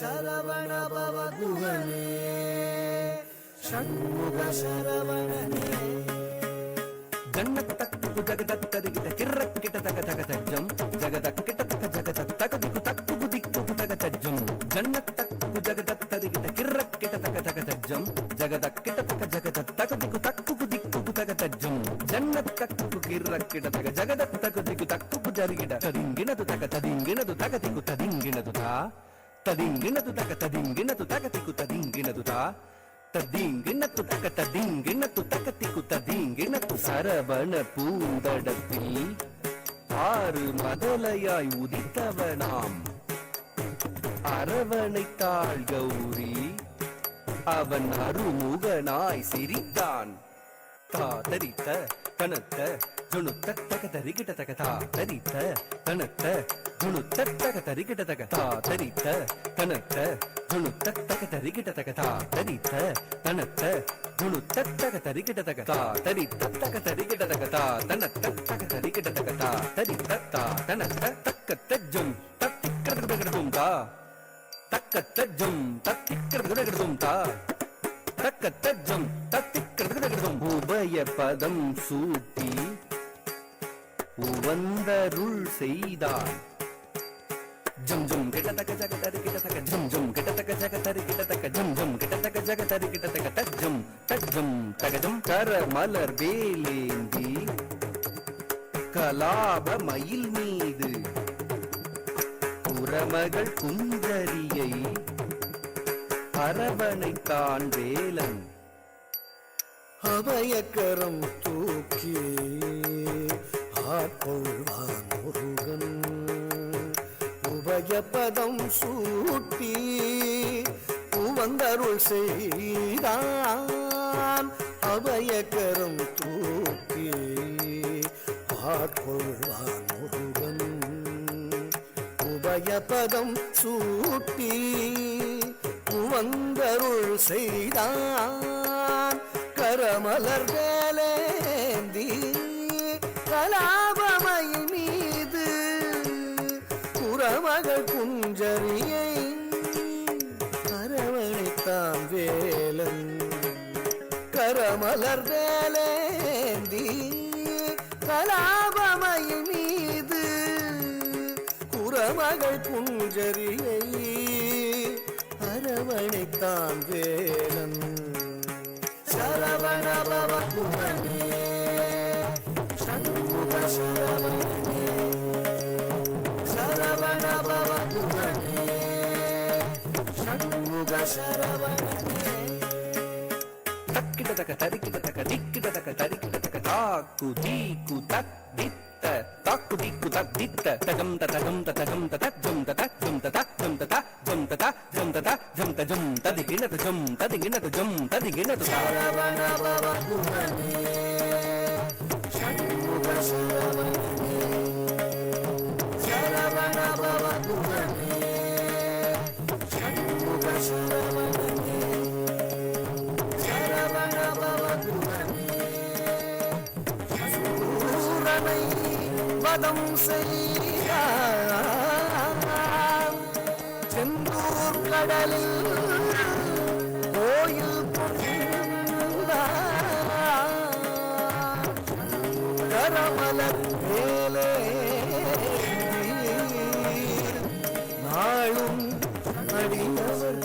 శరవణ భవగుహనే షణ్ముఖ శరవణనే. గన్నతక్కు జగదత్తరిగిట కిర్రక్కిట తగ తగ తజ్జం. జగదక్కిట తగ జగద తగదికు తక్కుకు దిక్కుకు తగ తజ్జం. గన్నతక్కు జగదత్తరిగిట కిర్రక్కిట తగ తగ తజ్జం. జగదక్కిట తగ జగద తగ తజ్జం. తగ జరిగిట. తదింగినదు తగ తదింగినదు తదింగినదు తా. తదింగినదు తగ తదింగినదు తగ దిక్కు తదింగినదు తా ததீங்கினத்து தக்க ததீங்கினத்து தக்கத்திக்கு ததீங்கினத்து சரவண பூந்தடத்தில் ஆறு மதலையாய் உதித்தவனாம் அரவணைத்தாள் கௌரி அவன் அருமுகனாய் சிரித்தான் தாதரித்த கனத்த ஜுணுத்த தக தரிகிட்ட தக தாதரித்த கனத்த ஜுணுத்த தக தரிகிட்ட தக தாதரித்த கனத்த ஜுணுத்த தக தரிகிட்ட தக தாதரித்த கனத்த ஜுணுத்த தக தரிகிட்ட தக தாதரித்த தக தரிகிட்ட தக தாதனத்த தக தரிகிட்ட தக தாதரித்த தாதனத்த தக்க தஜ்ஜம் தத்திக்கிறதும் தா தக்க தஜ்ஜம் தத்திக்கிறதும் தா தக்க தஜ்ஜம் தத்திக்கிறதும் உபய பதம் சூட்டி உவந்தருள் செய்தான் தஜ்ஜம் கர மலர் வேலேந்தி கலாப மயில் மீது புறமகள் குஞ்சரியை அரவணைத்தான் வேலன் அபயக்கரம் தூக்கி ஆட்கொள்வான் முருகன். உபயபதம் சூட்டி உவந்தருள் செய்தான். அபயக்கரம் தூக்கி ஆட்கொள்வான் முருகன். உபயபதம் சூட்டி உவந்தருள் செய்தான். கரமலர் வேலேந்தி கலாபமை மீது புறமகள் குஞ்சரியை அரவணைத்தான் வே கரமலர் வேலேந்தி கலாபமயில் மீது குரமகள் புஞ்சரியை அரவணைத்தான் வேலன். சரவணபவ குமரே சண்முக சரவணே சரவணபவ குமணே சண்முக சரவணே తక్కిట తక తరికిట తక దిక్కిట తక తరికిట తక తాకు దీకు తక్ దిత్త తాక్కు దిక్కు తక్ దిత్త తగం త తగం త తగం త తక్ జం త తక్ జం త తక్ జం త తక్ జం త తక్ జం త తక్ జం త జం త దిగిన త షణ్ముఖ శివమనే சூரனை வதம் செய்தார் செந்தூர் கடலில் கோயில் கரமல மேலே நாளும் அடியவர்